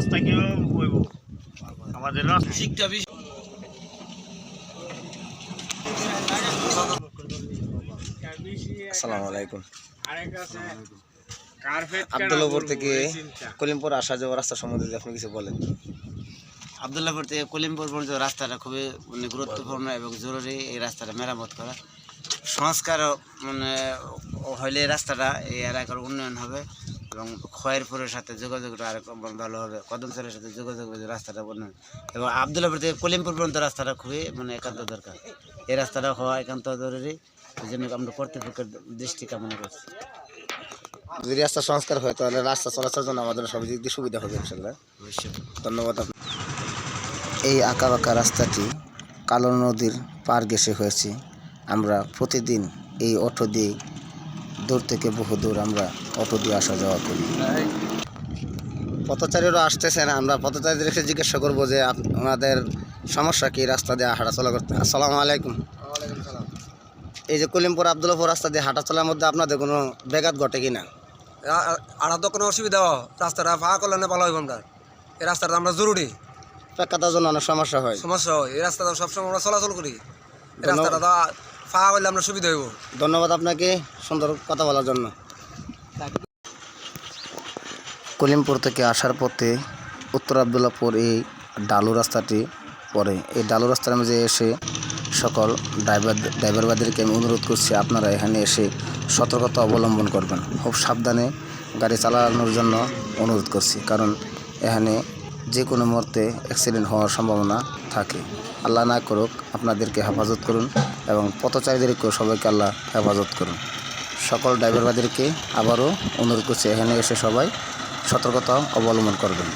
রাস্তা হইব আমাদের রাস্তা। শিক্ষা আসসালামু আলাইকুম। আবদুল্লাপুর থেকে কলিমপুর আসা যাওয়া রাস্তা সম্বন্ধে আপনি কিছু বলেন। আবদুল্লাপুর থেকে কলিমপুর পর্যন্ত রাস্তাটা খুবই মানে গুরুত্বপূর্ণ এবং জরুরি এই রাস্তাটা মেরামত করা। সংস্কার মানে হইলে এই রাস্তাটা এই এলাকার উন্নয়ন হবে। এবং খয়েরপুরের সাথে যোগাযোগটা আরও ভালো হবে। কদমচরের সাথে যোগাযোগ রাস্তাটা উন্নয়ন এবং আবদুল্লাপুর থেকে কলিমপুর পর্যন্ত রাস্তাটা খুবই মানে একান্ত দরকার। এই রাস্তাটা হওয়া একান্ত জরুরি। এই জন্য আমরা কর্তৃপক্ষের দৃষ্টি কামনা করছি? যদি রাস্তা সংস্কার হয় তাহলে রাস্তা চলাচলের জন্য আমাদের সব দিক দিয়ে সুবিধা হবে ইনশাল্লাহ অবশ্যই। ধন্যবাদ এই আঁকা বাঁকা রাস্তাটি কালো নদীর পার ঘেসে হয়েছে। আমরা প্রতিদিন এই অটো দিয়ে দূর থেকে বহু দূর আমরা অটো দিয়ে আসা যাওয়া করি। পথচারীরা আসতেছেন আমরা পথচারীদের এসে জিজ্ঞাসা করব যে ওনাদের সমস্যা কি রাস্তা দিয়ে হাঁটা চলা করতে। আসসালামু আলাইকুম। এই যে কলিমপুর আবদুল্লাপুর রাস্তা দিয়ে হাঁটা চলার মধ্যে আপনাদের কোনো ব্যাঘাত ঘটে কিনা আর তো কোনো অসুবিধা রাস্তাটা ফাঁকা করলে না ভালো হইব আমরা। এই রাস্তাটা আমরা জরুরি। প্রেক্ষাতার জন্য অনেক সমস্যা হয়। সমস্যা হয়। এই রাস্তাটা সবসময় আমরা চলাচল করি। রাস্তাটা ফাঁকা করলে আমরা সুবিধা হইব। ধন্যবাদ আপনাকে সুন্দর কথা বলার জন্য। কলিমপুর থেকে আসার পথে উত্তর আবদুল্লাপুর এই ডালু রাস্তাটি পড়ে। এই ডালু রাস্তার মাঝে এসে সকল ড্রাইভার ড্রাইভারবাদেরকে আমি অনুরোধ করছি আপনারা এখানে এসে সতর্কতা অবলম্বন করবেন। খুব সাবধানে গাড়ি চালানোর জন্য অনুরোধ করছি কারণ এখানে যে কোনো মুহূর্তে অ্যাক্সিডেন্ট হওয়ার সম্ভাবনা থাকে। আল্লাহ না করুক, আপনাদেরকে হেফাজত করুন এবং পথচারীদেরকেও সবাইকে আল্লাহ হেফাজত করুন। সকল ড্রাইভারবাদেরকে আবারও অনুরোধ করছি, এখানে এসে সবাই সতর্কতা অবলম্বন করবেন।